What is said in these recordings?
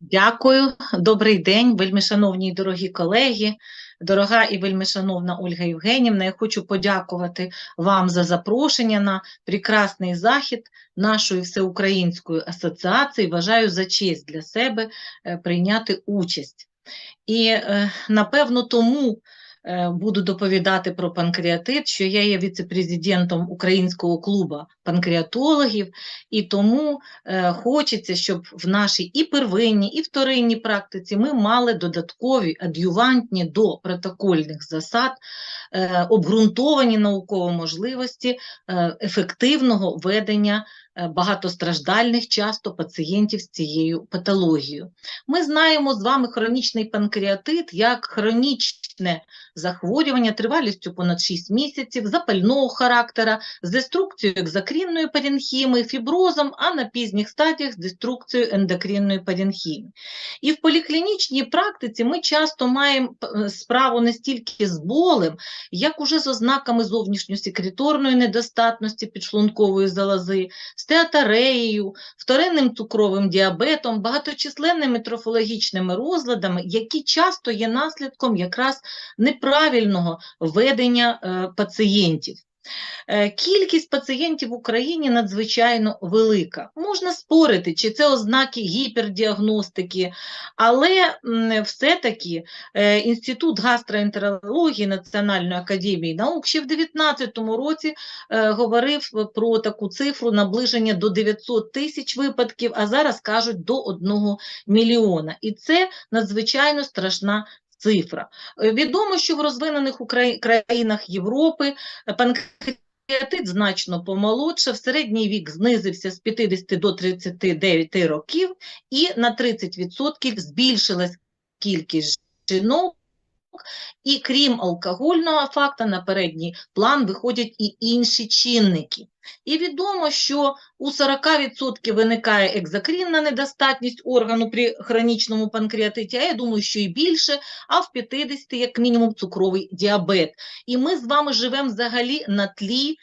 Дякую, добрий день, вельмишановні і дорогі колеги, дорога і вельмишановна Ольга Євгенівна. Я хочу подякувати вам за запрошення на прекрасний захід нашої всеукраїнської асоціації. Вважаю за честь для себе е, прийняти участь. І е, напевно тому буду доповідати про панкреатит, що я є віце-президентом Українського клубу панкреатологів, і тому е, хочеться, щоб в нашій і первинній, і вторинній практиці ми мали додаткові ад'ювантні до протокольних засад, е, обґрунтовані наукові можливості е, ефективного ведення е, багатостраждальних часто пацієнтів з цією патологією. Ми знаємо з вами хронічний панкреатит як хронічне захворювання тривалістю понад 6 місяців, запального характера, з деструкцією екзокринної паренхіми, фіброзом, а на пізніх стадіях з деструкцією ендокринної паренхіми. І в поліклінічній практиці ми часто маємо справу не стільки з болем, як уже з ознаками зовнішньосекреторної недостатності підшлункової залози, театареєю, вторинним цукровим діабетом, багаточисленними трофологічними розладами, які часто є наслідком якраз неправильного ведення е, пацієнтів. Е, Кількість пацієнтів в Україні надзвичайно велика. Можна спорити, чи це ознаки гіпердіагностики, але все-таки е, Інститут гастроентерології Національної академії наук ще в 2019 році е, говорив про таку цифру наближення до 900 тисяч випадків, а зараз кажуть до 1 мільйона. І це надзвичайно страшна цифра. Е, Відомо, що в розвинених країнах Європи е, панкреатит значно помолодшав, середній вік знизився з 50 до 39 років і на 30% збільшилась кількість жінок, і крім алкогольного факту, на передній план виходять і інші чинники. І відомо, що у 40% виникає екзокрінна недостатність органу при хронічному панкреатиті, а я думаю, що і більше, а в 50% як мінімум цукровий діабет. І ми з вами живемо взагалі на тлі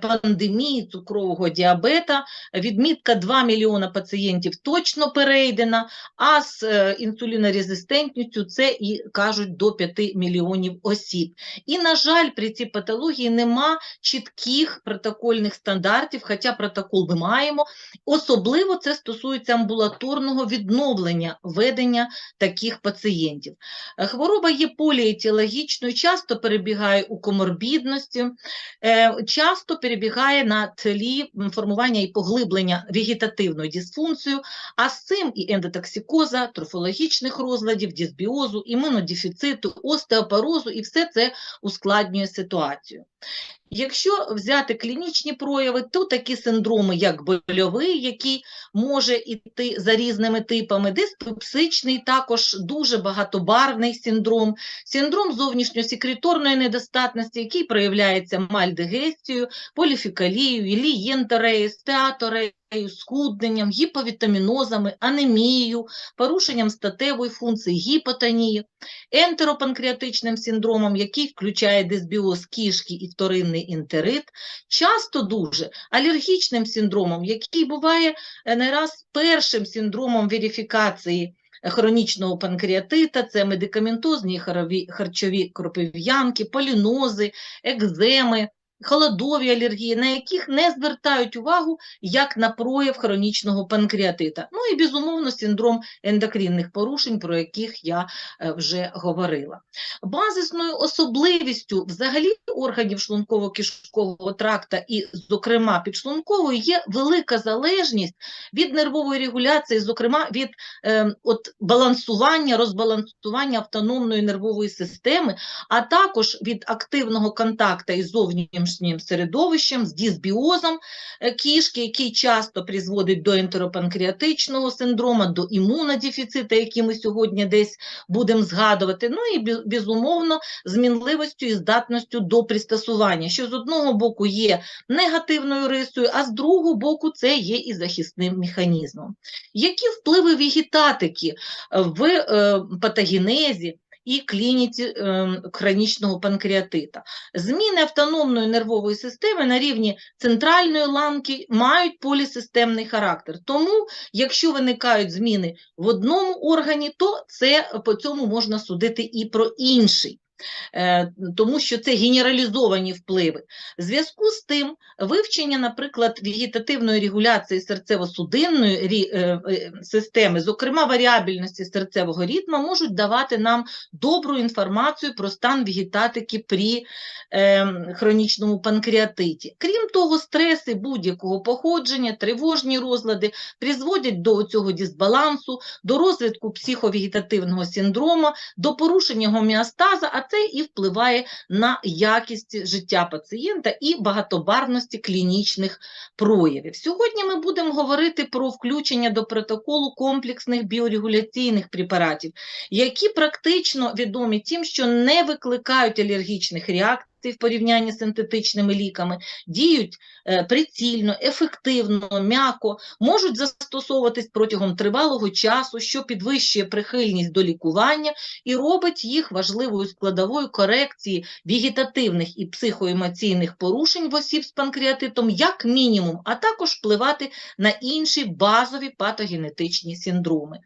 пандемії цукрового діабета. Відмітка 2 мільйона пацієнтів точно перейдена, а з е, інсулінорезистентністю це і кажуть до 5 мільйонів осіб. І, на жаль, при цій патології нема чітких протокольних стандартів, хоча протокол ми маємо. Особливо це стосується амбулаторного відновлення ведення таких пацієнтів. Е, Хвороба є поліетіологічною, часто перебігає у коморбідності, е, часто перебігає на тлі формування і поглиблення вегетативної дисфункції, а з цим і ендотоксикоза, трофологічних розладів, дисбіозу, імунодефіциту, остеопорозу, і все це ускладнює ситуацію. Якщо взяти клінічні прояви, то такі синдроми, як больовий, який може йти за різними типами, диспепсичний, також дуже багатобарвний синдром, синдром зовнішньосекреторної недостатності, який проявляється мальдегестією, поліфікалією, лієнтореєю, стеатореєю, схудненням, гіповітамінозами, анемією, порушенням статевої функції, гіпотонією, ентеропанкреатичним синдромом, який включає дисбіоз кішки і вторинний інтерит, часто дуже алергічним синдромом, який буває е, не раз першим синдромом верифікації хронічного панкреатита, це медикаментозні харчові кропив'янки, полінози, екземи, холодові алергії, на яких не звертають увагу як на прояв хронічного панкреатита. Ну і, безумовно, синдром ендокринних порушень, про яких я е, вже говорила. Базисною особливістю взагалі органів шлунково-кишкового тракта і, зокрема, підшлункової є велика залежність від нервової регуляції, зокрема від е, от, балансування, розбалансування автономної нервової системи, а також від активного контакту із зовнішнім середовищем, з дисбіозом е, кішки, який часто призводить до ентеропанкреатичного синдрому, до імунодефіциту, який ми сьогодні десь будемо згадувати, ну і безумовно з мінливістю і здатністю до пристосування, що з одного боку є негативною рисою, а з другого боку це є і захисним механізмом. Які впливи вегетатики в е, патогенезі і клініці ем, хронічного панкреатита. Зміни автономної нервової системи на рівні центральної ланки мають полісистемний характер. Тому, якщо виникають зміни в одному органі, то це по цьому можна судити і про інший. Е, Тому що це генералізовані впливи. В зв'язку з тим, вивчення, наприклад, вегетативної регуляції серцево-судинної е, е, системи, зокрема варіабельності серцевого ритму, можуть давати нам добру інформацію про стан вегетатики при е, хронічному панкреатиті. Крім того, стреси будь-якого походження, тривожні розлади призводять до цього дисбалансу, до розвитку психовегетативного синдрому, до порушення гомеостаза, а це і впливає на якість життя пацієнта і багатобарності клінічних проявів. Сьогодні ми будемо говорити про включення до протоколу комплексних біорегуляційних препаратів, які практично відомі тим, що не викликають алергічних реакцій в порівнянні з синтетичними ліками, діють е, прицільно, ефективно, м'яко, можуть застосовуватись протягом тривалого часу, що підвищує прихильність до лікування і робить їх важливою складовою корекції вегетативних і психоемоційних порушень в осіб з панкреатитом як мінімум, а також впливати на інші базові патогенетичні синдроми.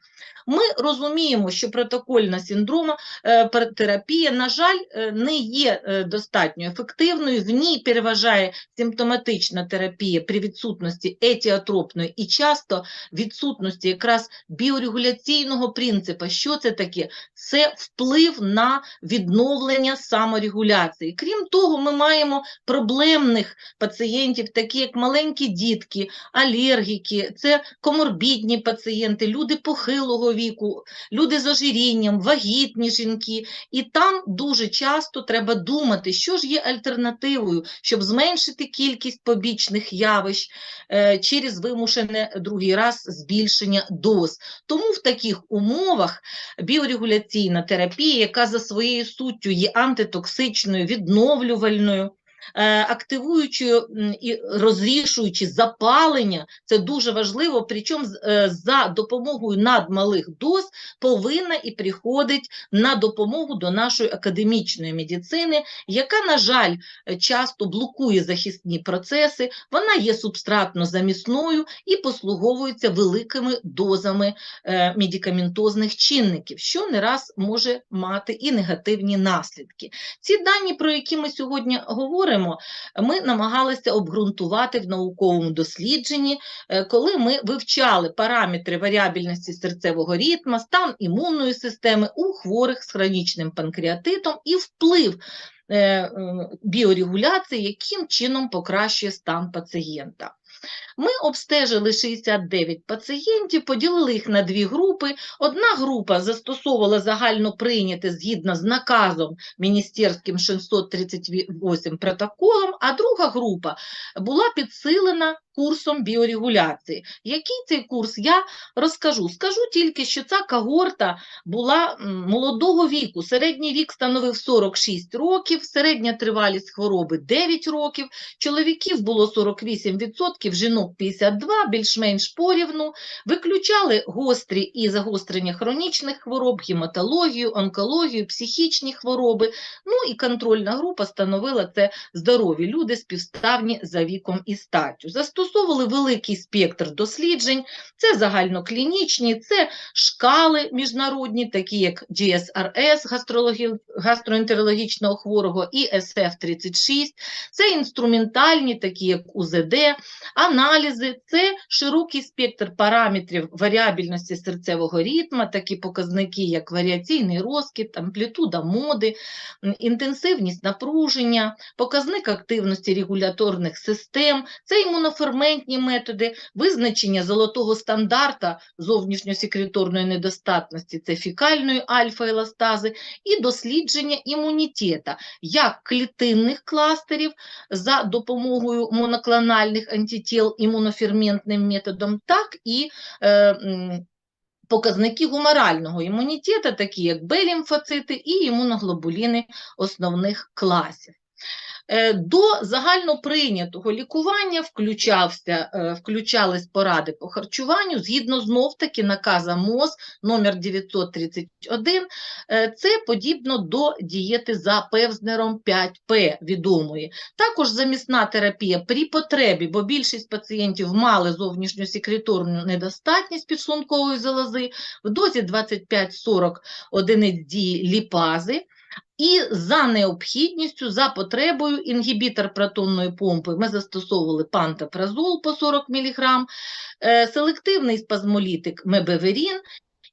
Ми розуміємо, що протокольна синдрома е, терапія, на жаль, е, не є е, достатньо ефективною. В ній переважає симптоматична терапія при відсутності етіотропної і часто відсутності якраз біорегуляційного принципу. Що це таке? Це вплив на відновлення саморегуляції. Крім того, ми маємо проблемних пацієнтів, такі як маленькі дітки, алергіки, це коморбідні пацієнти, люди похилого віку, люди з ожирінням, вагітні жінки. І там дуже часто треба думати, що ж є альтернативою, щоб зменшити кількість побічних явищ е, через вимушене другий раз збільшення доз. Тому в таких умовах біорегуляційна терапія, яка за своєю суттю є антитоксичною, відновлювальною, е, активуючою м, і розрішуючи запалення, це дуже важливо, причому е, за допомогою надмалих доз повинна і приходить на допомогу до нашої академічної медицини, яка, на жаль, часто блокує захисні процеси, вона є субстратно-замісною і послуговується великими дозами е, медикаментозних чинників, що не раз може мати і негативні наслідки. Ці дані, про які ми сьогодні говоримо, ми намагалися обґрунтувати в науковому дослідженні, е, коли ми вивчали параметри варіабільності серцевого ритму, стан імунної системи у хворих з хронічним панкреатитом і вплив е, е, біорегуляції, яким чином покращує стан пацієнта. Ми обстежили 69 пацієнтів, поділили їх на дві групи. Одна група застосовувала загально прийняте згідно з наказом міністерським 638 протоколом, а друга група була підсилена курсом біорегуляції. Який цей курс я розкажу. Скажу тільки, що ця когорта була молодого віку. Середній вік становив 46 років, середня тривалість хвороби 9 років, чоловіків було 48%, жінок 52%, більш-менш порівну. Виключали гострі і загострення хронічних хвороб, гематологію, онкологію, психічні хвороби. Ну і контрольна група становила це здорові люди, співставні за віком і статтю. Застосовували великий спектр досліджень, це загальноклінічні, це шкали міжнародні, такі як GSRS гастроентерологічного хворого і SF-36, це інструментальні, такі як УЗД, аналізи, це широкий спектр параметрів варіабельності серцевого ритму, такі показники, як варіаційний розкид, амплітуда моди, інтенсивність напруження, показник активності регуляторних систем, це імуноферментні методи, визначення золотого стандарта зовнішньосекреторної недостатності, це фікальної альфа-еластази, і дослідження імунітета, як клітинних кластерів за допомогою моноклональних антитіл імуноферментним методом, так і е, Показники гуморального імунітету, такі як Б-лімфоцити і імуноглобуліни основних класів. Е, До загальноприйнятого лікування включався, е, включались поради по харчуванню згідно знов-таки наказа МОЗ номер 931. Е, Це подібно до дієти за певзнером 5П відомої. Також замісна терапія при потребі, бо більшість пацієнтів мали зовнішньосекреторну недостатність підшлункової залози в дозі 25-40 одиниць дії ліпази. І за необхідністю, за потребою, інгібітор протонної помпи ми застосовували пантопразол по 40 мг, е, селективний спазмолітик мебеверін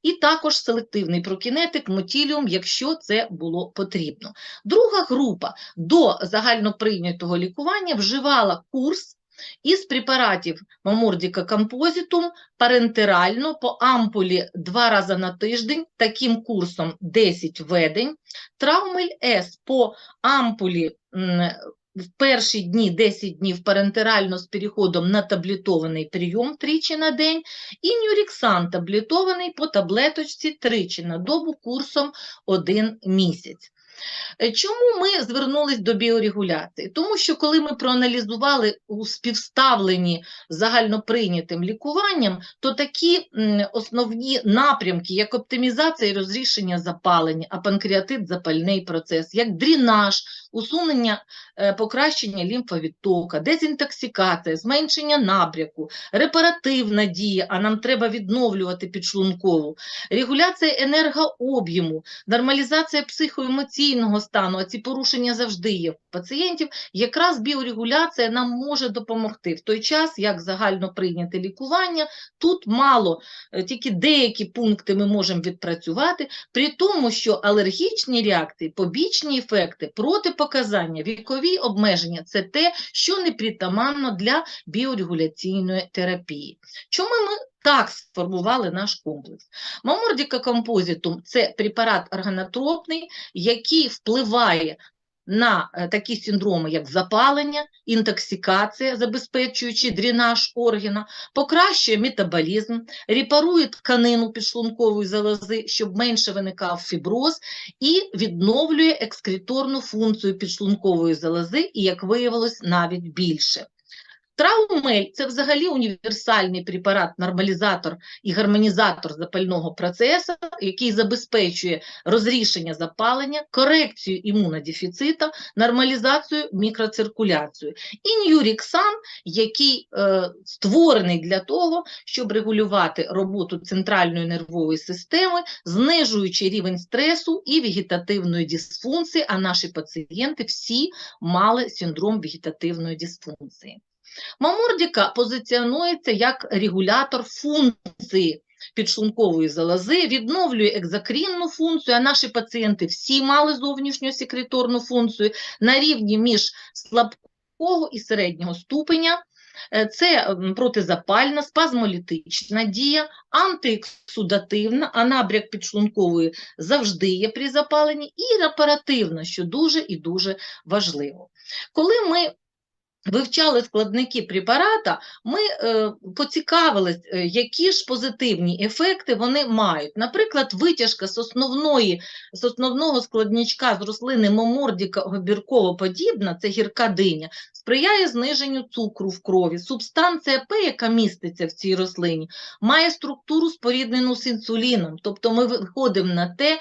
і також селективний прокінетик мотіліум, якщо це було потрібно. Друга група до загальноприйнятого лікування вживала курс із препаратів Мамордіка композитум парентерально по ампулі два рази на тиждень, таким курсом 10 ведень, Траумель С по ампулі в перші дні 10 днів парентерально з переходом на таблетований прийом тричі на день, і Нюріксан таблетований по таблеточці тричі на добу курсом 1 місяць. Е, Чому ми звернулись до біорегуляції? Тому що коли ми проаналізували у співставленні загальноприйнятим лікуванням, то такі основні напрямки, як оптимізація і розрішення запалення, а панкреатит запальний процес, як дренаж, усунення, е, покращення лімфовідтока, дезінтоксикація, зменшення набряку, репаративна дія, а нам треба відновлювати підшлункову, регуляція енергооб'єму, нормалізація психоемоційного стану, а ці порушення завжди є в пацієнтів, якраз біорегуляція нам може допомогти. В той час, як загально прийняте лікування, тут мало, е, тільки деякі пункти ми можемо відпрацювати, при тому, що алергічні реакції, побічні ефекти, протипоказання, вікові обмеження – це те, що непритаманно для біорегуляційної терапії. Чому ми так сформували наш комплекс? Мамордіка композитум – це препарат органотропний, який впливає на е, такі синдроми, як запалення, інтоксикація, забезпечуючи дренаж органа, покращує метаболізм, репарує тканину підшлункової залози, щоб менше виникав фіброз, і відновлює екскреторну функцію підшлункової залози, і, як виявилось, навіть більше. Траумель – це взагалі універсальний препарат, нормалізатор і гармонізатор запального процесу, який забезпечує розрішення запалення, корекцію імунодефіциту, нормалізацію, мікроциркуляцію. І Ньюріксан, який е, створений для того, щоб регулювати роботу центральної нервової системи, знижуючи рівень стресу і вегетативної дисфункції, а наші пацієнти всі мали синдром вегетативної дисфункції. Мамордіка позиціонується як регулятор функції підшлункової залози, відновлює екзокрінну функцію, а наші пацієнти всі мали зовнішню секреторну функцію на рівні між слабкого і середнього ступеня. Е, Це протизапальна, спазмолітична дія, антиексудативна, а набряк підшлункової завжди є при запаленні, і репаративна, що дуже і дуже важливо. Коли ми вивчали складники препарата, ми е, поцікавились, е, які ж позитивні ефекти вони мають. Наприклад, витяжка з, основної, з основного складничка з рослини момордіка обірково-подібна, це гірка диня, сприяє зниженню цукру в крові. Субстанція П, яка міститься в цій рослині, має структуру споріднену з інсуліном, тобто ми виходимо на те,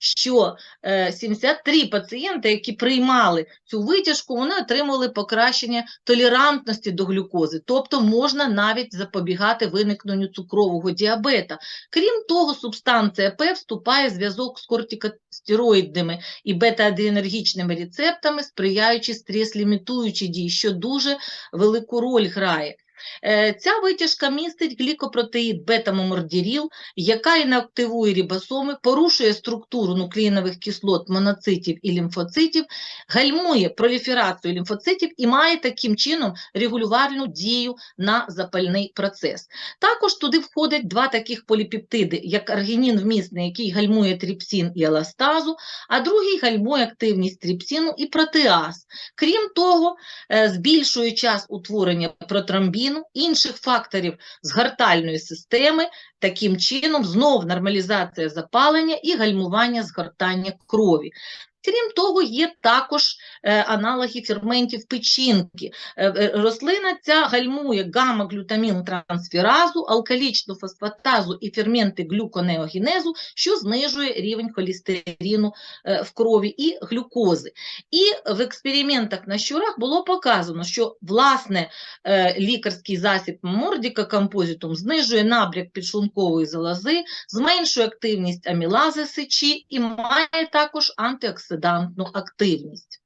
що е, 73 пацієнти, які приймали цю витяжку, вони отримали покращення толерантності до глюкози, тобто можна навіть запобігати виникненню цукрового діабета. Крім того, субстанція П вступає в зв'язок з кортикостероїдними і бета-адренергічними рецептами, сприяючи стрес-лімітуючій дії, що дуже велику роль грає. Е, Ця витяжка містить глікопротеїд бета-момордіріл, яка інактивує рибосоми, порушує структуру нуклеїнових кислот моноцитів і лімфоцитів, гальмує проліферацію лімфоцитів і має таким чином регулювальну дію на запальний процес. Також туди входять два таких поліпептиди, як аргінін вмісний, який гальмує тріпсин і еластазу, а другий гальмує активність тріпсину і протеаз. Крім того, е, збільшує час утворення протромбіну, інших факторів згортальної системи, таким чином знов нормалізація запалення і гальмування згортання крові. Крім того, є також е, аналоги ферментів печінки. Е, е, Рослина ця гальмує гамма-глютамін-трансферазу, алкалічну фосфатазу і ферменти глюконеогенезу, що знижує рівень холестерину в крові і глюкози. І в експериментах на щурах було показано, що власне лікарський засіб Мордіка композитум знижує набряк підшлункової залози, зменшує активність амілази сечі і має також антиоксидантну активність.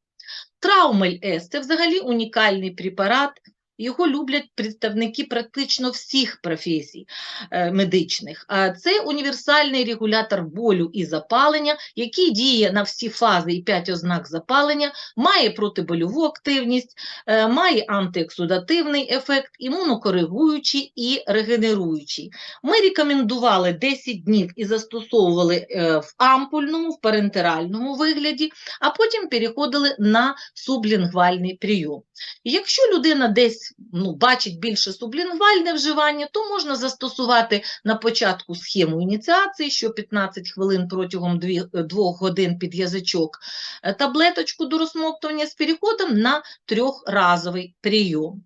Траумель С – це взагалі унікальний препарат, його люблять представники практично всіх професій е, медичних. А Це універсальний регулятор болю і запалення, який діє на всі фази і п'ять ознак запалення, має протибольову активність, е, має антиоксидативний ефект, імунокоригуючий і регенеруючий. Ми рекомендували 10 днів і застосовували е, в ампульному, в парентеральному вигляді, а потім переходили на сублінгвальний прийом. Якщо людина десь ну, бачить більше сублінгвальне вживання, то можна застосувати на початку схему ініціації, що 15 хвилин протягом 2 годин під язичок, е, таблеточку до розсмоктування з переходом на трьохразовий прийом.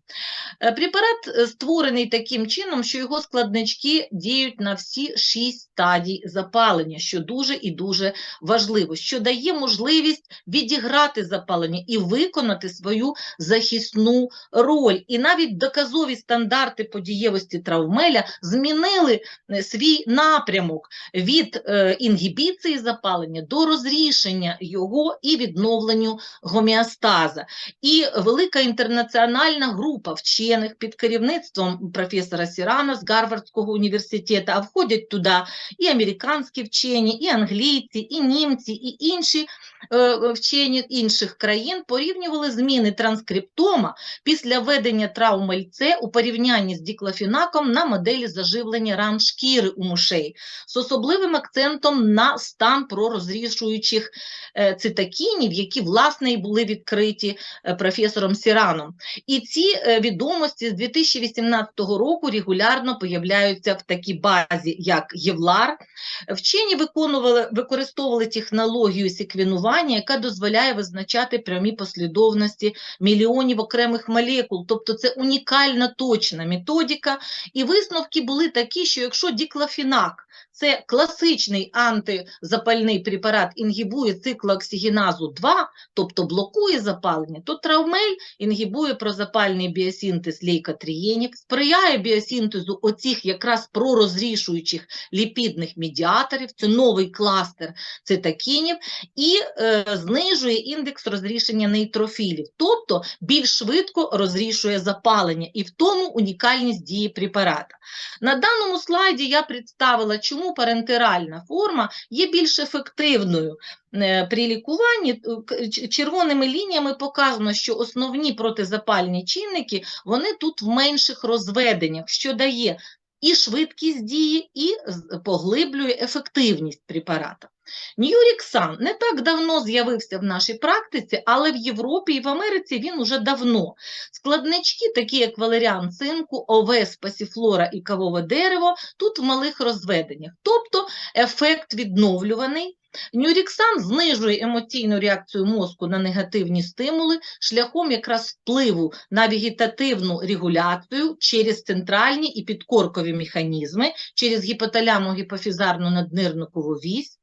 Е, Препарат е, створений таким чином, що його складнички діють на всі 6 стадій запалення, що дуже і дуже важливо, що дає можливість відіграти запалення і виконати свою захисну роль. І навіть доказові стандарти подієвості травмеля змінили е, свій напрямок від е, інгібіції запалення до розрішення його і відновленню гомеостаза. І велика інтернаціональна група вчених під керівництвом професора Сірана з Гарвардського університету, а входять туди і американські вчені, і англійці, і німці, і інші е, вчені інших країн порівнювали зміни транскриптома після введення травми С у порівнянні з діклофінаком на моделі заживлення ран шкіри у мушей з особливим акцентом на стан пророзрішуючих е, цитокінів, які власне і були відкриті е, професором Сіраном. І ці е, відомості з 2018 року регулярно появляються в такій базі, як Євлар. Вчені виконували, використовували технологію секвенування, яка дозволяє визначати прямі послідовності мільйонів окремих молекул, тобто це унікальна точна методика. І висновки були такі, що якщо діклофінак це класичний антизапальний препарат, інгібує циклооксигеназу 2, тобто блокує запалення, то травмель інгібує прозапальний біосинтез лейкотрієнів, сприяє біосинтезу оцих якраз пророзрішуючих ліпідних медіаторів, це новий кластер цитокінів, і е, знижує індекс розрішення нейтрофілів, тобто більш швидко розрішує запалення, і в тому унікальність дії препарата. На даному слайді я представила, чому парентеральна форма є більш ефективною е, при лікуванні. Е, Червоними лініями показано, що основні протизапальні чинники вони тут в менших розведеннях, що дає і швидкість дії, і поглиблює ефективність препарата. Ньюріксан не так давно з'явився в нашій практиці, але в Європі і в Америці він уже давно. Складнички, такі як валеріан цинку, овес, пасіфлора і кавове дерево, тут в малих розведеннях. Тобто ефект відновлюваний. Нюріксан знижує емоційну реакцію мозку на негативні стимули шляхом якраз впливу на вегетативну регуляцію через центральні і підкоркові механізми, через гіпоталямо-гіпофізарну наднирникову вісь.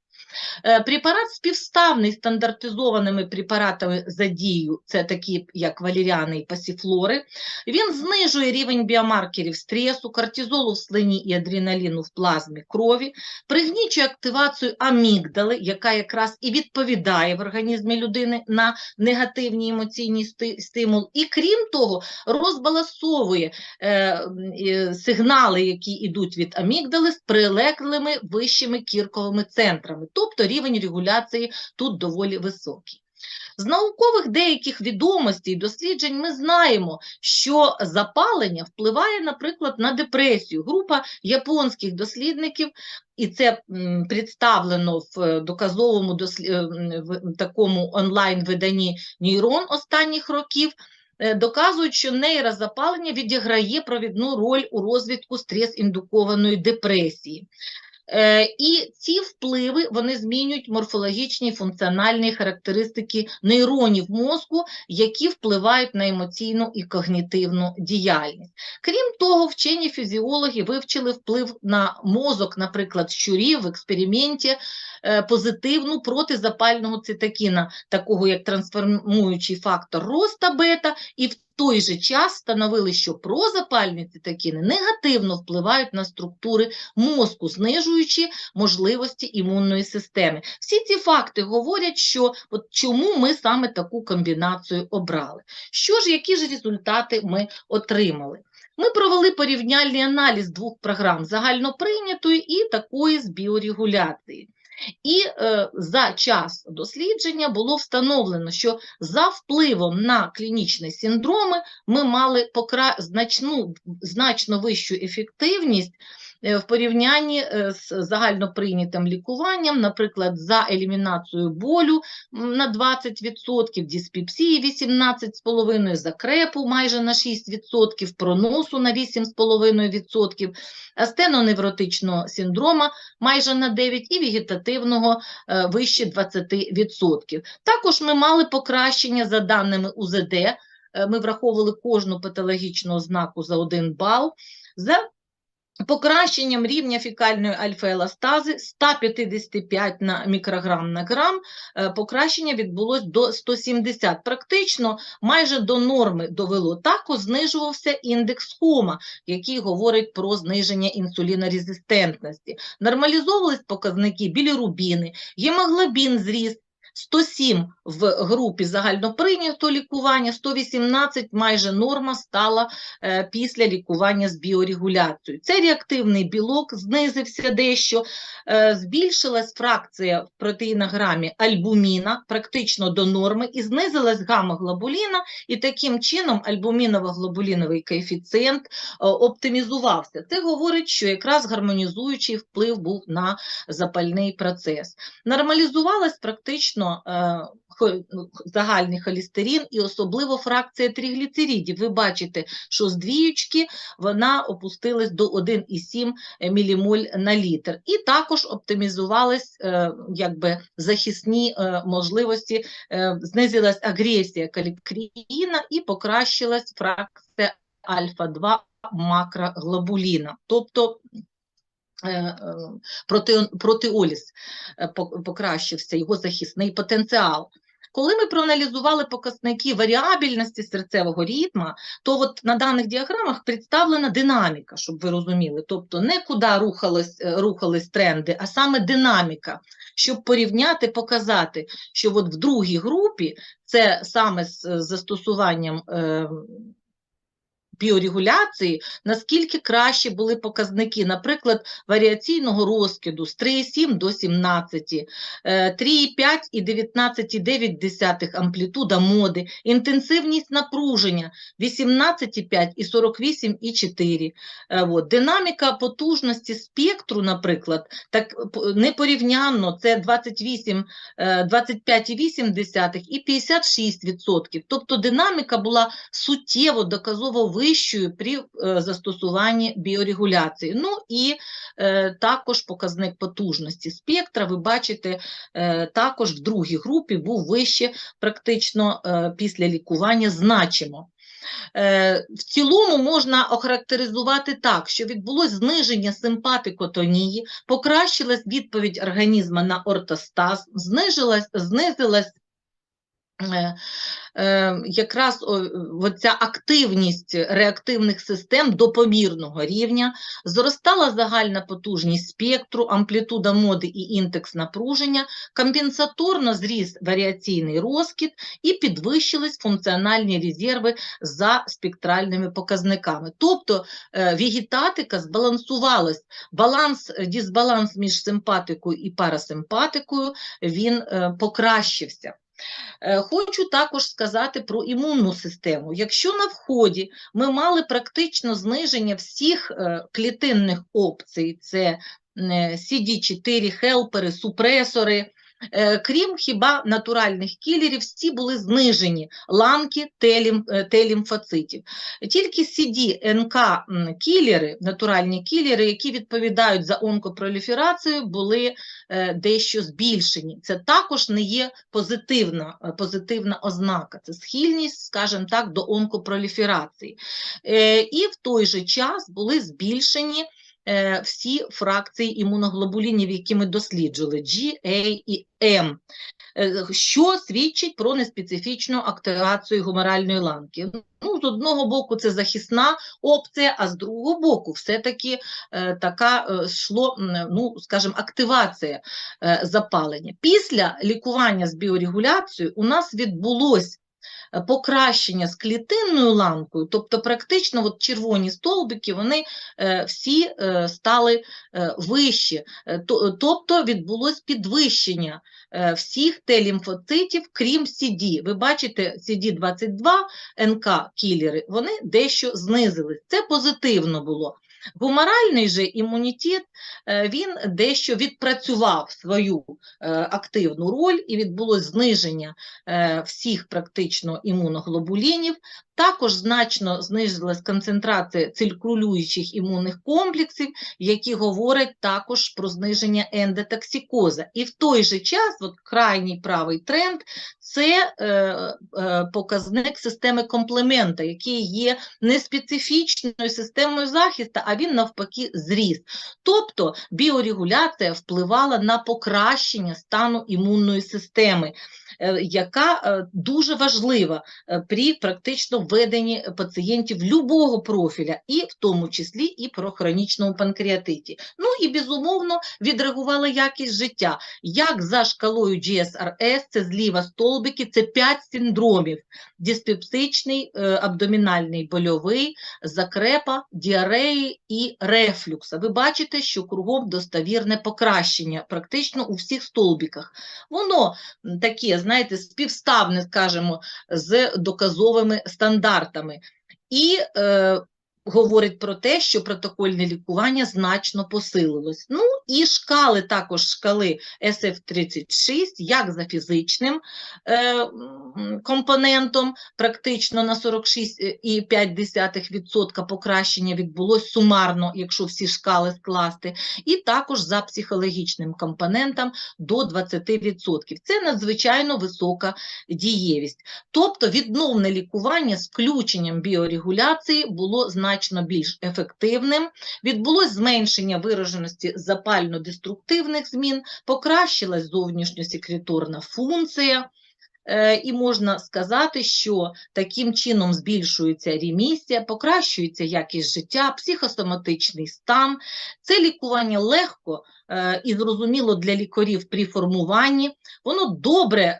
Е, Препарат співставний стандартизованими препаратами за дію, це такі як валеріани і пасіфлори. Він знижує рівень біомаркерів стресу, кортизолу в слині і адреналіну в плазмі крові, пригнічує активацію амігдали, яка якраз і відповідає в організмі людини на негативні емоційні стимул. І крім того, розбалансовує е, е, сигнали, які йдуть від амігдали з прилеглими вищими кірковими центрами, тобто рівень регуляції тут доволі високий. З наукових деяких відомостей і досліджень ми знаємо, що запалення впливає, наприклад, на депресію. Група японських дослідників, і це представлено в е, доказовому е, в такому онлайн-виданні нейрон останніх років, е, доказують, що нейрозапалення відіграє провідну роль у розвитку стрес-індукованої депресії. Е, І ці впливи вони змінюють морфологічні функціональні характеристики нейронів мозку, які впливають на емоційну і когнітивну діяльність. Крім того, вчені фізіологи вивчили вплив на мозок, наприклад, щурів в експерименті е, позитивну протизапального цитокіна, такого як трансформуючий фактор роста бета, і той же час встановили, що прозапальні цитокіни негативно впливають на структури мозку, знижуючи можливості імунної системи. Всі ці факти говорять, що от чому ми саме таку комбінацію обрали. Що ж, які ж результати ми отримали? Ми провели порівняльний аналіз двох програм загальноприйнятої і такої з біорегуляції. І е, за час дослідження було встановлено, що за впливом на клінічні синдроми ми мали покра... значну, значно вищу ефективність в порівнянні е, з загальноприйнятим лікуванням, наприклад, за елімінацією болю на 20%, диспепсії 18,5%, закрепу майже на 6%, проносу на 8,5%, астеноневротичного синдрома майже на 9% і вегетативного е, вище 20%. Також ми мали покращення за даними УЗД, е, ми враховували кожну патологічну ознаку за 1 бал, за покращенням рівня фекальної альфа-еластази 155 на мікрограм на грам, е, покращення відбулось до 170. Практично майже до норми довело. Також знижувався індекс хома, який говорить про зниження інсулінорезистентності. Нормалізовувались показники білірубіни, гемоглобін зріс, 107 в групі загальноприйнятого лікування, 118 майже норма стала е, після лікування з біорегуляцією. Цей реактивний білок знизився дещо, е, збільшилась фракція в протеїнограмі альбуміна практично до норми і знизилась гамма-глобуліна, і таким чином альбуміново-глобуліновий коефіцієнт е, оптимізувався. Це говорить, що якраз гармонізуючий вплив був на запальний процес. Нормалізувалась практично е, хо- ну, загальний холестерин і особливо фракція трігліцеридів. Ви бачите, що з двіючки вона опустилась до 1,7 мілімоль на літр. І також оптимізувались е, якби, захисні е, можливості, е, знизилась агресія калікріїна і покращилась фракція альфа-2 макроглобуліна. Тобто е, е, проти, протиоліз е, покращився, його захисний потенціал. Коли ми проаналізували показники варіабільності серцевого ритма, то от на даних діаграмах представлена динаміка, щоб ви розуміли. Тобто не куди рухались, е, рухались тренди, а саме динаміка, щоб порівняти, показати, що от в другій групі це саме з е, застосуванням е, біорегуляції, наскільки краще були показники, наприклад, варіаційного розкиду з 3,7 до 17, е, 3,5 і 19,9 амплітуда моди, інтенсивність напруження 18,5 і 48,4. Е, от. Динаміка потужності спектру, наприклад, так непорівнянно, це 28, е, 25,8 і 56%. Тобто динаміка була суттєво доказово вищою при е, застосуванні біорегуляції. Ну і е, також показник потужності спектра, ви бачите, е, також в другій групі був вище практично після лікування значимо. В цілому можна охарактеризувати так, що відбулось зниження симпатикотонії, покращилась відповідь організму на ортостаз, знизилась, якраз о, оця активність реактивних систем до помірного рівня, зростала загальна потужність спектру, амплітуда моди і індекс напруження, компенсаторно зріс варіаційний розкид і підвищились функціональні резерви за спектральними показниками. Тобто е, вегетатика збалансувалась, баланс, е, дисбаланс між симпатикою і парасимпатикою, він е, покращився. Е, Хочу також сказати про імунну систему. Якщо на вході ми мали практично зниження всіх е, клітинних опцій, це е, CD4, хелпери, супресори, Крім хіба натуральних кілерів, всі були знижені ланки Т-лім- е, Т-лімфоцитів. Тільки CD-НК-кілери, натуральні кілери, які відповідають за онкопроліферацію, були е, дещо збільшені. Це також не є позитивна, е, позитивна ознака. Це схильність, скажімо так, до онкопроліферації. Е, І в той же час були збільшені е, всі фракції імуноглобулінів, які ми досліджували, G, A і M, е, що свідчить про неспецифічну активацію гуморальної ланки. Ну, з одного боку, це захисна опція, а з другого боку, все-таки е, така е, йшло, м, ну, скажімо, активація е, запалення. Після лікування з біорегуляцією у нас відбулось е, покращення з клітинною ланкою, тобто практично от червоні стовбики, вони е, всі е, стали е, вищі, Е, тобто відбулось підвищення е, всіх Т-лімфоцитів, крім CD. Ви бачите, CD22, НК-кілери, вони дещо знизились. Це позитивно було. Гуморальний же імунітет, е, він дещо відпрацював свою е, активну роль і відбулось зниження е, всіх практично імуноглобулінів. Також значно знизилась концентрація циркулюючих імунних комплексів, які говорять також про зниження ендотоксикоза. І в той же час, от крайній правий тренд, це е, е, показник системи комплемента, який є неспецифічною системою захисту, а він навпаки зріс. Тобто біорегуляція впливала на покращення стану імунної системи, е, яка е, дуже важлива е, при практично введенні пацієнтів любого профіля, і в тому числі і про хронічному панкреатиті. Ну і безумовно відреагувала якість життя. Як за шкалою GSRS, це зліва столбики, це 5 синдромів: диспепсичний, е, абдомінальний больовий, закрепа, діареї і рефлюкса. Ви бачите, що кругом достовірне покращення практично у всіх столбиках. Воно таке, знаєте, співставне, скажімо, з доказовими стандартами. І е, говорить про те, що протокольне лікування значно посилилось. Ну і шкали, також шкали SF-36, як за фізичним е, компонентом, практично на 46,5% покращення відбулось сумарно, якщо всі шкали скласти, і також за психологічним компонентом до 20%. Це надзвичайно висока дієвість. Тобто відновне лікування з включенням біорегуляції було значно більш ефективним, відбулось зменшення вираженості запально-деструктивних змін, покращилась зовнішньосекреторна функція, Е, І можна сказати, що таким чином збільшується ремісія, покращується якість життя, психосоматичний стан. Це лікування легко і зрозуміло для лікарів при формуванні. Воно добре е,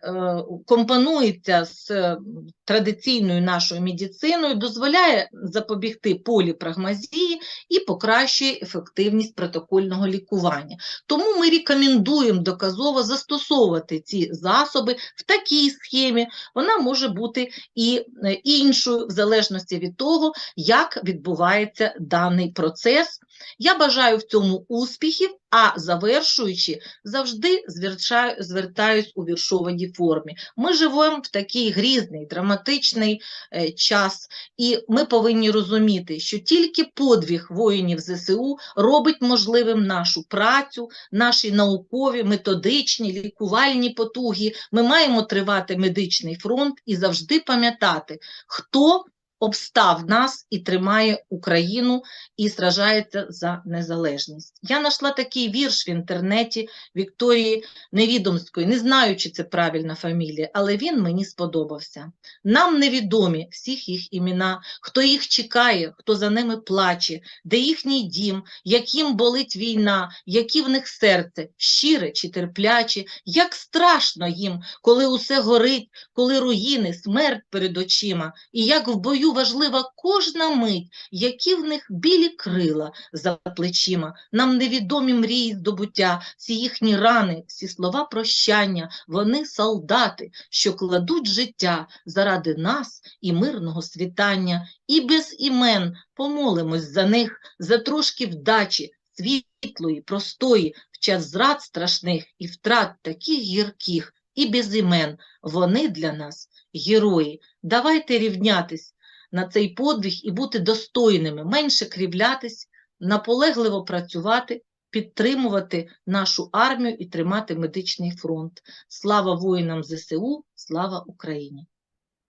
компонується з е, традиційною нашою медициною, дозволяє запобігти поліпрагмазії і покращує ефективність протокольного лікування. Тому ми рекомендуємо доказово застосовувати ці засоби в такій схемі. Вона може бути і е, іншою, в залежності від того, як відбувається даний процес. Я бажаю в цьому успіхів, а завершуючи, завжди звертаю, звертаюсь у віршованій формі. Ми живемо в такий грізний, драматичний е, час, і ми повинні розуміти, що тільки подвиг воїнів ЗСУ робить можливим нашу працю, наші наукові, методичні, лікувальні потуги. Ми маємо тривати медичний фронт і завжди пам'ятати, хто обстав нас і тримає Україну і сражається за незалежність. Я знайшла такий вірш в інтернеті Вікторії Невідомської, не знаю, чи це правильна фамілія, але він мені сподобався. Нам невідомі всіх їх імена, хто їх чекає, хто за ними плаче, де їхній дім, яким болить війна, які в них серце, щире чи терпляче, як страшно їм, коли усе горить, коли руїни, смерть перед очима, і як в бою важлива кожна мить, які в них білі крила за плечима, нам невідомі мрії здобуття, всі їхні рани, всі слова прощання, вони солдати, що кладуть життя заради нас і мирного світання, і без імен помолимось за них, за трошки вдачі, світлої, простої, в час зрад страшних і втрат таких гірких і без імен. Вони для нас герої. Давайте рівнятись на цей подвиг і бути достойними, менше кривлятись, наполегливо працювати, підтримувати нашу армію і тримати медичний фронт. Слава воїнам ЗСУ, слава Україні!